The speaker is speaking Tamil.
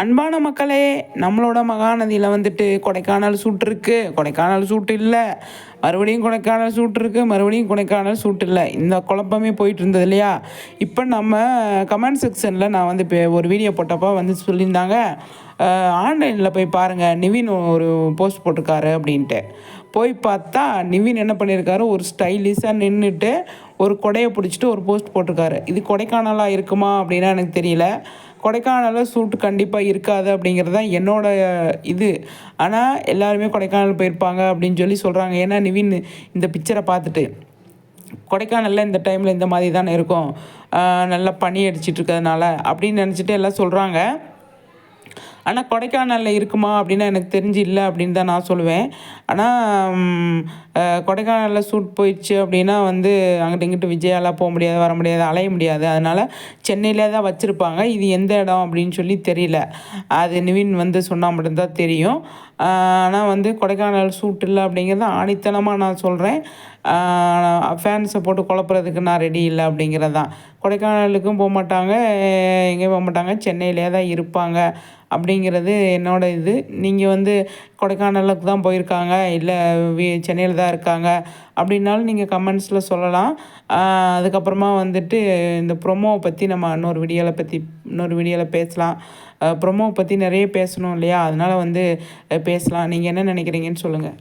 அன்பான மக்களே நம்மளோட மகாநதியில் வந்துட்டு கொடைக்கானல் சூட் இருக்குது கொடைக்கானல் சூட் இல்லை. மறுபடியும் கொடைக்கானல் சூட் இருக்குது மறுபடியும் கொடைக்கானல் சூட் இல்லை. இந்த குழப்பமே போயிட்டு இருந்தது இல்லையா? இப்போ நம்ம கமெண்ட் செக்ஷனில் நான் வந்து இப்போ ஒரு வீடியோ போட்டப்போ வந்து சொல்லியிருந்தாங்க. ஆன்லைனில் போய் பாருங்கள் நிவின் ஒரு போஸ்ட் போட்டிருக்காரு அப்படின்ட்டு. போய் பார்த்தா நிவின் என்ன பண்ணியிருக்காரு? ஒரு ஸ்டைலிஷாக நின்றுட்டு ஒரு கொடையை பிடிச்சிட்டு ஒரு போஸ்ட் போட்டிருக்காரு. இது கொடைக்கானலாக இருக்குமா அப்படின்னா எனக்கு தெரியல. கொடைக்கானலில் சூட் கண்டிப்பாக இருக்காது அப்படிங்கிறது தான் என்னோடய இது. ஆனால் எல்லாருமே கொடைக்கானல் போயிருப்பாங்க அப்படின்னு சொல்லி சொல்கிறாங்க ஏன்னா நிவின் இந்த பிக்சரை பார்த்துட்டு கொடைக்கானலில் இந்த டைமில் இந்த மாதிரி தானே இருக்கும் நல்லா பனி அடிச்சிட்டு இருக்கிறதுனால அப்படின்னு நினச்சிட்டு எல்லாம் சொல்கிறாங்க ஆனால் கொடைக்கானலில் இருக்குமா அப்படின்னா எனக்கு தெரிஞ்சு இல்லை அப்படின்னு தான் நான் சொல்லுவேன். ஆனால் கொடைக்கானலில் சூட் போயிடுச்சு அப்படின்னா வந்து அங்கிட்டு இங்கிட்டு விஜயாலாம் போக முடியாது வர முடியாது அலைய முடியாது. அதனால் சென்னையிலே தான் வச்சுருப்பாங்க. இது எந்த இடம் அப்படின்னு சொல்லி தெரியல. அது நிவின் வந்து சொன்னால் மட்டும்தான் தெரியும். ஆனால் வந்து கொடைக்கானல் சூட் இல்லை அப்படிங்கிறத ஆணித்தனமாக நான் சொல்கிறேன் ஃபேன்ஸை போட்டு குழப்புறதுக்கு நான் ரெடி இல்லை அப்படிங்கிறது தான் கொடைக்கானலுக்கும் போக மாட்டாங்க எங்கேயும் போக மாட்டாங்க. சென்னையிலே தான் இருப்பாங்க. அப்படிங்கிறது என்னோட இது. நீங்கள் வந்து கொடைக்கானலுக்கு தான் போயிருக்காங்க இல்லை வி சென்னையில் தான் இருக்காங்க அப்படின்னாலும் நீங்கள் கமெண்ட்ஸில் சொல்லலாம். அதுக்கப்புறமா வந்துட்டு இந்த ப்ரொமோவை பற்றி நம்ம இன்னொரு வீடியோவில் பற்றி இன்னொரு வீடியோவில் பேசலாம். ப்ரொமோவை பற்றி நிறைய பேசணும் இல்லையா? அதனால் வந்து பேசலாம். நீங்கள் என்ன நினைக்கிறீங்கன்னு சொல்லுங்கள்